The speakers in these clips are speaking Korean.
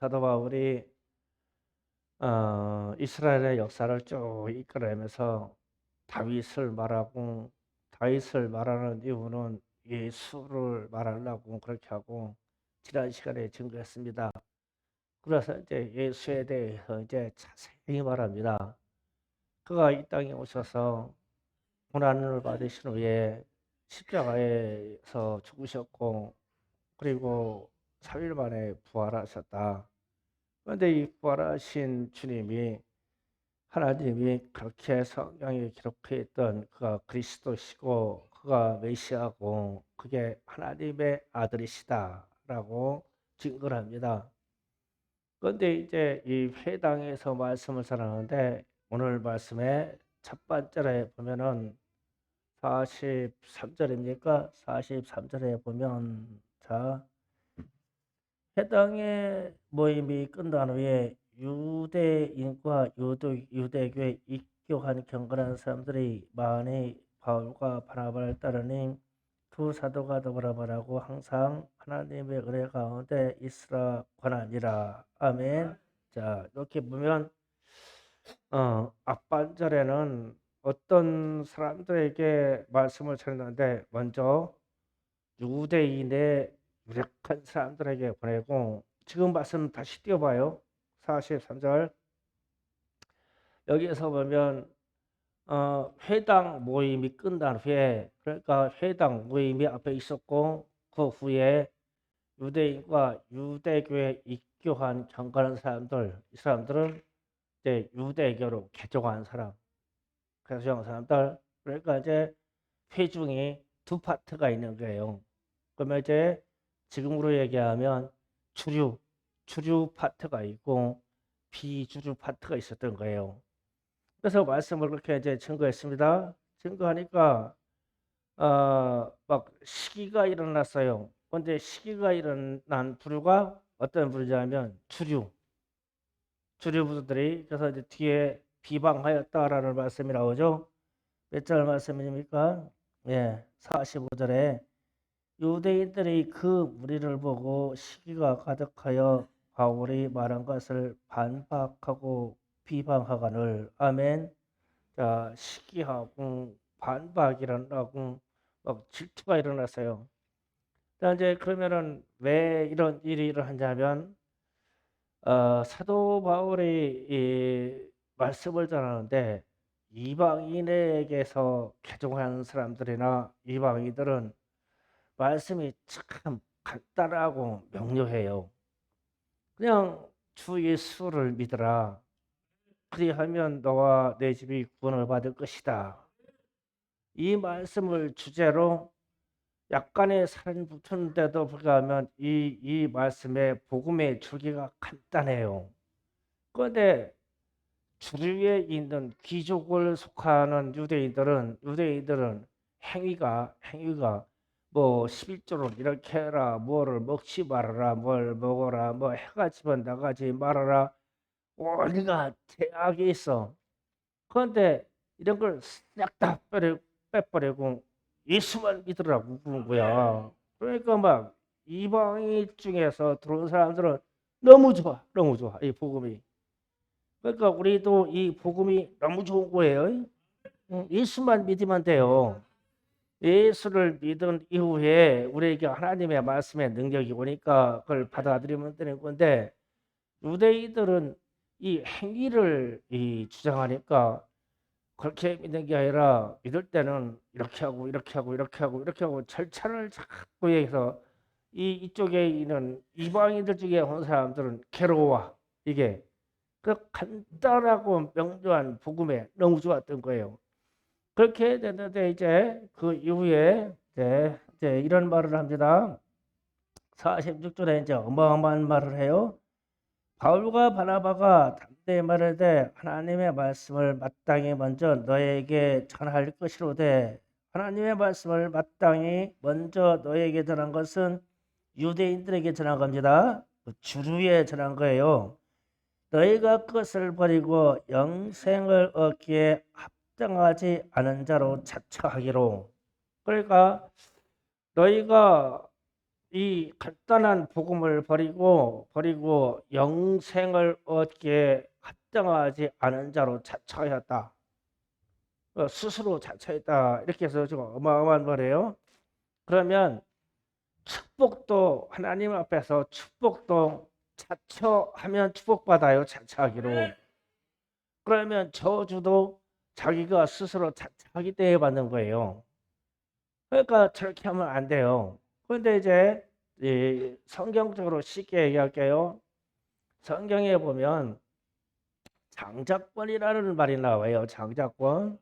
사도 바울이 어, 이스라엘의 역사를 쭉 이끌어내면서 다윗을 말하고 다윗을 말하는 이유는 예수를 말하려고 그렇게 하고 지난 시간에 증거했습니다. 그래서 이제 예수에 대해서 이제 자세히 말합니다. 그가 이 땅에 오셔서 고난을 받으신 후에 십자가에서 죽으셨고 그리고 3일 만에 부활하셨다. 그런데 이 부활하신 주님이 하나님이 그렇게 성경에 기록해 있던 그가 그리스도시고 그가 메시아고 그게 하나님의 아들이시다라고 증거를 합니다. 그런데 이제 이 회당에서 말씀을 전하는데 오늘 말씀의 첫 번째에 보면은 43절입니까? 43절에 보면 자 해당의 모임이 끝난 후에 유대인과 유대, 유대교에 입교한 경건한 사람들이 많이 바울과 바나바를 따르니 두 사도가 더불어 말하고 항상 하나님의 은혜 가운데 있으라 권하니라. 아멘. 자 이렇게 보면 어, 앞반절에는 어떤 사람들에게 말씀을 전했는데 먼저 유대인의 유력한 사람들에게 보내고 지금 말씀 다시 띄워봐요. 43절 여기에서 보면 어, 회당 모임이 끝난 후에 그러니까 회당 모임이 앞에 있었고 그 후에 유대인과 유대교에 입교한 경건한 사람들 이 사람들은 이제 유대교로 개종한 사람 개종한 사람들 그러니까 이제 회중이 두 파트가 있는 거예요. 그러면 이제 지금으로 얘기하면 주류, 주류 파트가 있고 비주류 파트가 있었던 거예요. 그래서 말씀을 그렇게 이제 증거했습니다. 증거하니까 어, 막 시기가 일어났어요. 근데 시기가 일어난 부류가 어떤 부류냐면 주류, 주류 부들이 그래서 이제 뒤에 비방하였다라는 말씀이 나오죠. 몇 절 말씀입니까? 예, 45절에 유대인들이 그 무리를 보고 시기가 가득하여 바울이 말한 것을 반박하고 비방하거늘 아멘. 자 시기하고 반박이 일어나고 막 질투가 일어났어요. 자 이제 그러면은 왜 이런 일이 일어났냐면 어, 사도 바울이 이 말씀을 전하는데 이방인에게서 개종한 사람들이나 이방인들은 말씀이 참 간단하고 명료해요. 그냥 주 예수를 믿으라. 그리하면 너와 내 집이 구원을 받을 것이다. 이 말씀을 주제로 약간의 살은 붙었는데도 불구하고 이, 이 말씀의 복음의 줄기가 간단해요. 그런데 주류에 있는 귀족을 속하는 유대인들은 유대인들은 행위가 행위가 뭐 11조로 이렇게 해라 뭐를 먹지 말아라 뭘 먹어라 뭐 해가 지면 나가지 말아라. 우리가 대학에 있어. 그런데 이런 걸 싹 다 빼버리고 예수만 믿으라고 그런 거야. 그러니까 막 이방인 중에서 들어온 사람들은 너무 좋아 너무 좋아 이 복음이. 그러니까 우리도 이 복음이 너무 좋은 거예요. 예수만 믿으면 돼요 예수를 믿은 이후에 우리에게 하나님의 말씀의 능력이 오니까 그걸 받아들이면 되는 건데 유대인들은 이 행위를 이 주장하니까 그렇게 믿는 게 아니라 믿을 때는 이렇게 하고 이렇게 하고 이렇게 하고 이렇게 하고 절차를 자꾸 해서 이 이쪽에 있는 이방인들 중에 온 사람들은 괴로워 이게 그 간단하고 명료한 복음에 너무 좋았던 거예요. 그렇게 됐는데 이제 그 이후에 이제, 이제 이런 말을 합니다. 46절에 이제 어마어마한 말을 해요. 바울과 바나바가 담대히 말하되 하나님의 말씀을 마땅히 먼저 너에게 전할 것이로되 하나님의 말씀을 마땅히 먼저 너에게 전한 것은 유대인들에게 전한 겁니다. 그 주류에 전한 거예요. 너희가 그것을 버리고 영생을 얻기에 합 당하지 않은 자로 자처하기로. 그러니까 너희가 이 간단한 복음을 버리고 버리고 영생을 얻기에 합당하지 않은 자로 자처하였다. 어, 스스로 자처했다. 이렇게 해서 지금 어마어마한 거래요. 그러면 축복도 하나님 앞에서 축복도 자처하면 축복받아요. 자처하기로. 그러면 저주도 자기가 스스로 자처하기 때문에 받는 거예요. 그러니까 저렇게 하면 안 돼요. 그런데 이제 이 성경적으로 쉽게 얘기할게요. 성경에 보면 장자권이라는 말이 나와요. 장자권.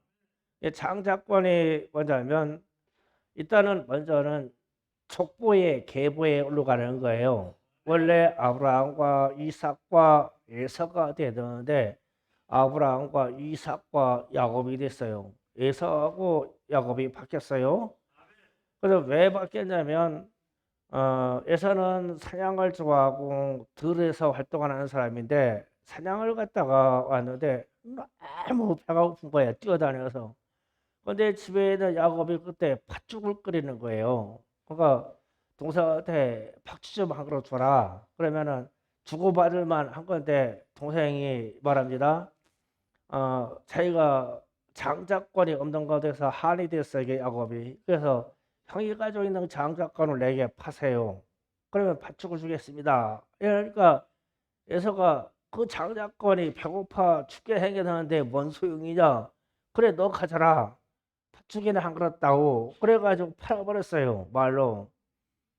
이 장자권이 뭐냐면 일단은 먼저는 족보의 계보에 올라가는 거예요. 원래 아브라함과 이삭과 에서가 되는데 아브라함과 이삭과 야곱이 됐어요. 에서하고 야곱이 바뀌었어요. 그래서 왜 바뀌었냐면 어, 에서는 사냥을 좋아하고 들에서 활동하는 사람인데 사냥을 갔다가 왔는데 너무 배가 고픈 거야 뛰어다녀서 근데 집에 있는 야곱이 그때 팥죽을 끓이는 거예요 그러니까 동생한테 팥죽 좀 한 그릇 줘라 그러면은 주고받을 만한 건데 동생이 말합니다 어, 자기가 장자권이 없는 것에서 한이 됐어요 야곱이 그래서 형이 가지고 있는 장자권을 내게 파세요. 그러면 팥죽을 주겠습니다. 그러니까 예서가 그 장자권이 배고파 죽게 생겼는데 뭔 소용이냐? 그래 너 가져라. 팥죽이나 한 그릇 따고 그래가지고 팔아버렸어요. 말로.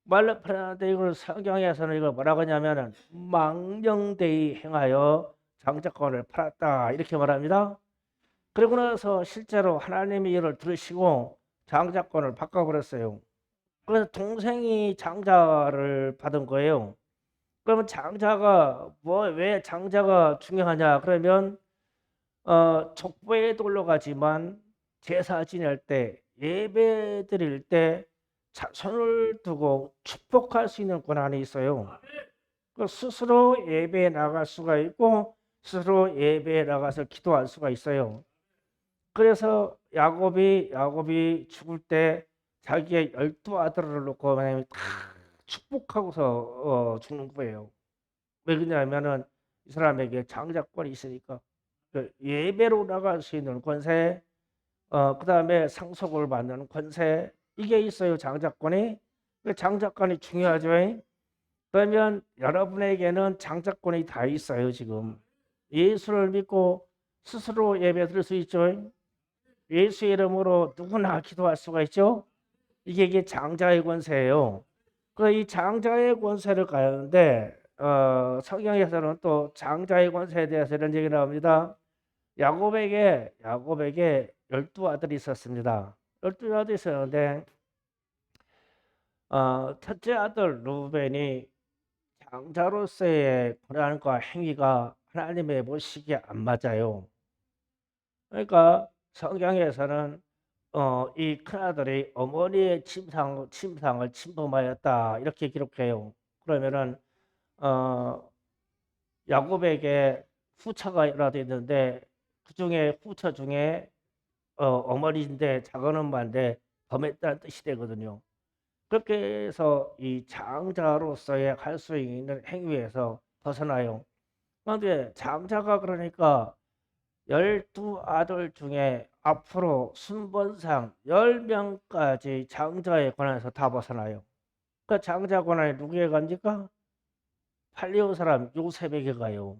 말로 팔았는데 이걸 성경에서는 이걸 뭐라고 하냐면은 망령되이 행하여 장자권을 팔았다 이렇게 말합니다. 그리고 나서 실제로 하나님이 이를 들으시고 장자권을 바꿔버렸어요. 그래서 동생이 장자를 받은 거예요. 그러면 장자가 뭐 왜 장자가 중요하냐? 그러면 어, 족보에도 올라가지만 제사 지낼 때 예배 드릴 때 손을 두고 축복할 수 있는 권한이 있어요. 그 스스로 예배에 나갈 수가 있고 스스로 예배에 나가서 기도할 수가 있어요. 그래서 야곱이 야곱이 죽을 때 자기의 열두 아들을 놓고 만약에 다 축복하고서 어, 죽는 거예요. 왜 그러냐면은 이 사람에게 장자권이 있으니까 그 예배로 나갈 수 있는 권세, 어, 그 다음에 상속을 받는 권세 이게 있어요 장자권이. 그 장자권이 중요하죠. 그러면 여러분에게는 장자권이 다 있어요 지금. 예수를 믿고 스스로 예배 드릴 수 있죠. 예수 이름으로 누구나 기도할 수가 있죠. 이게, 이게 장자의 권세예요. 그이 장자의 권세를 가는데 어, 성경에서는 또 장자의 권세에 대해서 이런 얘기 나옵니다. 야곱에게 야곱에게 열두 아들이 있었습니다. 열두 아들이 있었는데 어, 첫째 아들 루벤이 장자로서의 권한과 행위가 하나님의 모시기에 안 맞아요. 그러니까 성경에서는 어, 이 큰아들이 어머니의 침상, 침상을 침범하였다 이렇게 기록해요. 그러면은 어, 야곱에게 후처가 일어나 있는데 그 중에 후처 중에 어, 어머니인데 작은 엄마인데 범했다는 뜻이 되거든요. 그렇게 해서 이 장자로서의 할 수 있는 행위에서 벗어나요. 그런데 장자가 그러니까 열두 아들 중에 앞으로 순번상 열명까지 장자의 권한에서 다 벗어나요. 그 장자 권한이 누구에게 갑니까? 팔리오 사람 요셉에게 가요.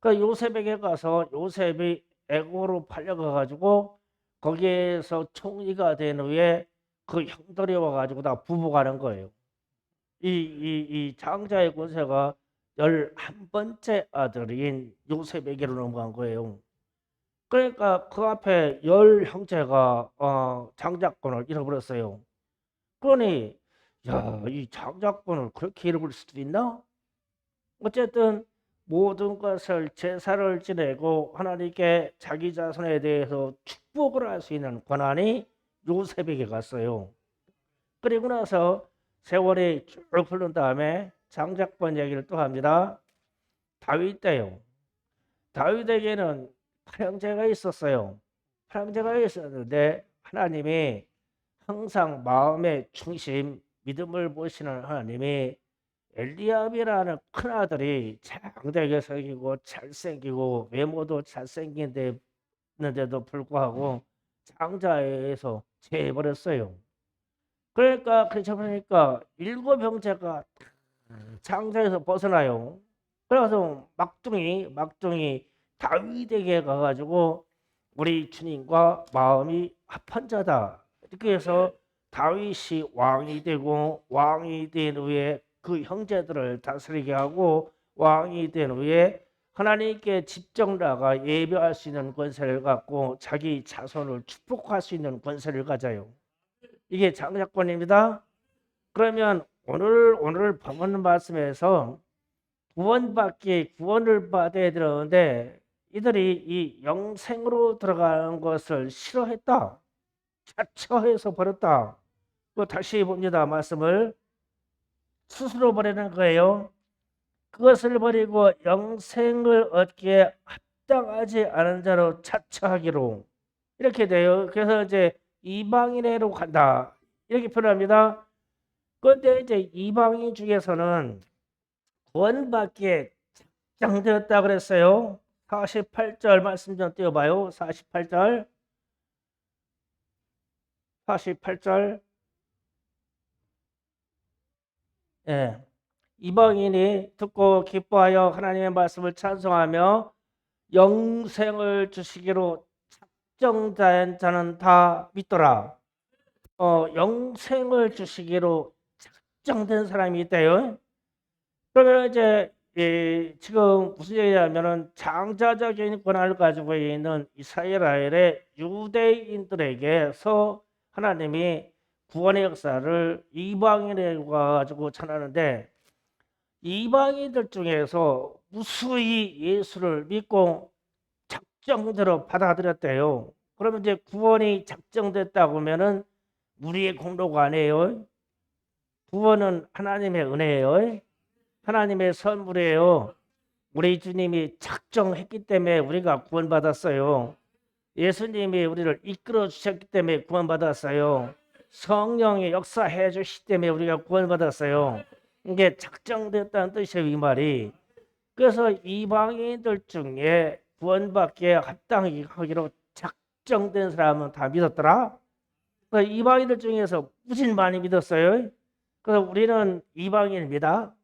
그 요셉에게 가서 요셉이 애고로 팔려가 가지고 거기에서 총리가 된 후에 그 형들이 와가지고 다 부부가는 거예요. 이, 이, 이 장자의 권세가 열한 번째 아들인 요셉에게로 넘어간 거예요. 그러니까 그 앞에 열 형제가 어, 장자권을 잃어버렸어요. 그러니 야, 이 장자권을 그렇게 잃어버릴 수도 있나? 어쨌든 모든 것을 제사를 지내고 하나님께 자기 자손에 대해서 축복을 할 수 있는 권한이 요셉에게 갔어요. 그리고 나서 세월이 쭉 흐른 다음에 장작권 얘기를 또 합니다. 다윗 때요. 다윗에게는 팔형제가 있었어요. 팔형제가 있었는데 하나님이 항상 마음의 중심, 믿음을 보시는 하나님이 엘리압이라는 큰 아들이 장대하게 생기고 잘생기고 외모도 잘생긴데 있는데도 불구하고 장자에서 재버렸어요. 그러니까 그렇게 보니까 일곱 형제가 장자에서 벗어나요. 그래서 막둥이 막둥이 다윗에게 가가지고 우리 주님과 마음이 합한 자다. 이렇게 해서 다윗이 왕이 되고 왕이 된 후에 그 형제들을 다스리게 하고 왕이 된 후에 하나님께 직접 나가 예배할 수 있는 권세를 갖고 자기 자손을 축복할 수 있는 권세를 가져요. 이게 장자권입니다. 그러면 오늘 오늘 본문 말씀에서 구원받기 구원을 받아야 되는데 이들이 이 영생으로 들어가는 것을 싫어했다. 자처해서 버렸다. 그 다시 봅니다. 말씀을 스스로 버리는 거예요. 그것을 버리고 영생을 얻기에 합당하지 않은 자로 자처하기로 이렇게 돼요. 그래서 이제 이방인으로 간다. 이렇게 표현합니다. 그런데 이제 이방인 중에서는 구원받기에 작정되었다 그랬어요. 48절 말씀 좀 띄워봐요. 48절. 48절. 예. 이방인이 듣고 기뻐하여 하나님의 말씀을 찬송하며 영생을 주시기로 작정된 자는 다 믿더라. 어, 영생을 주시기로 작정된 사람이 있대요. 그러면 이제 이, 지금 무슨 얘기냐면은 장자적인 권한을 가지고 있는 이스라엘의 유대인들에게서 하나님이 구원의 역사를 이방인에 가지고 전하는데 이방인들 중에서 무수히 예수를 믿고 작정대로 받아들였대요. 그러면 이제 구원이 작정됐다고 하면은 우리의 공로가 아니에요. 구원은 하나님의 은혜예요. 하나님의 선물이에요. 우리 주님이 작정했기 때문에 우리가 구원받았어요. 예수님이 우리를 이끌어 주셨기 때문에 구원받았어요. 성령이 역사해 주시기 때문에 우리가 구원받았어요. 이게 작정됐다는 뜻이에요, 이 말이. 그래서 이방인들 중에 구원받기에 합당하기로 작정된 사람은 다 믿었더라. 그러니까 이방인들 중에서 무진 많이 믿었어요. 그래서 우리는 이방인입니다.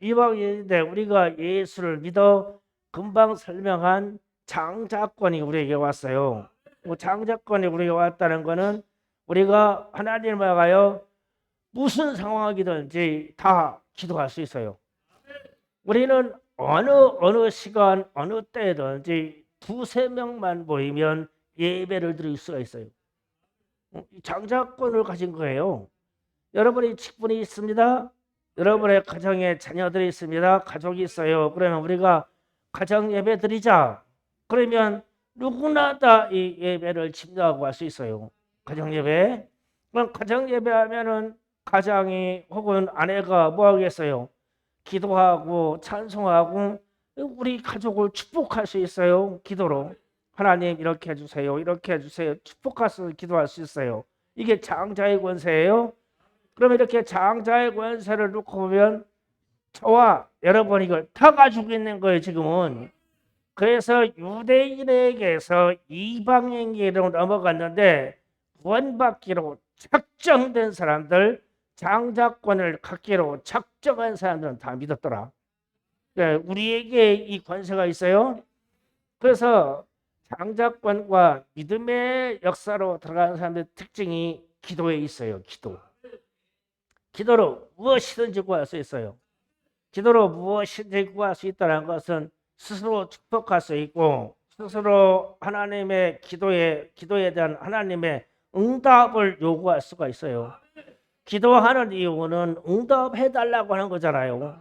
이방인인데 우리가 예수를 믿어 금방 설명한 장자권이 우리에게 왔어요. 뭐 장자권이 우리에게 왔다는 것은 우리가 하나님을 향하여 무슨 상황이든지 다 기도할 수 있어요. 우리는 어느 어느 시간 어느 때든지 두세 명만 모이면 예배를 드릴 수가 있어요. 장자권을 가진 거예요. 여러분이 직분이 있습니다. 여러분의 가정에 자녀들이 있습니다. 가족이 있어요. 그러면 우리가 가정 예배 드리자. 그러면 누구나 다 이 예배를 침략하고 할 수 있어요. 가정 예배. 그럼 가정 예배하면은 가장이 혹은 아내가 뭐 하겠어요? 기도하고 찬송하고 우리 가족을 축복할 수 있어요. 기도로. 하나님 이렇게 해주세요. 이렇게 해주세요. 축복할 수 기도할 수 있어요. 이게 장자의 권세예요. 그러면 이렇게 장자의 권세를 놓고 보면 저와 여러분 이걸 다 가지고 있는 거예요. 지금은. 그래서 유대인에게서 이방인에게로 넘어갔는데 구원받기로 작정된 사람들 장자권을 갖기로 작정한 사람들은 다 믿었더라. 네, 우리에게 이 권세가 있어요. 그래서 장자권과 믿음의 역사로 들어가는 사람들의 특징이 기도에 있어요. 기도. 기도로 무엇이든지 구할 수 있어요. 기도로 무엇이든지 구할 수 있다는 것은 스스로 축복할 수 있고 스스로 하나님의 기도에 기도에 대한 하나님의 응답을 요구할 수가 있어요. 기도하는 이유는 응답해 달라고 하는 거잖아요.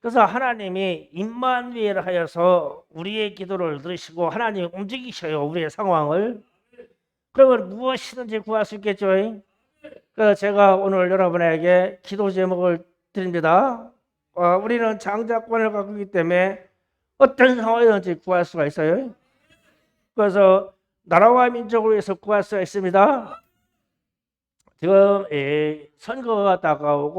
그래서 하나님이 임만위를 하여서 우리의 기도를 들으시고 하나님이 움직이셔요. 우리의 상황을. 그러면 무엇이든지 구할 수 있겠죠. 그래서 제가 오늘 여러분에게 기도 제목을 드립니다. 어, 우리는 장자권을 갖고 있기 때문에 어떤 상황이든지 구할 수가 있어요. 그래서 나라와 민족을 위해서 구할 수가 있습니다. 지금 이 선거가 다가오고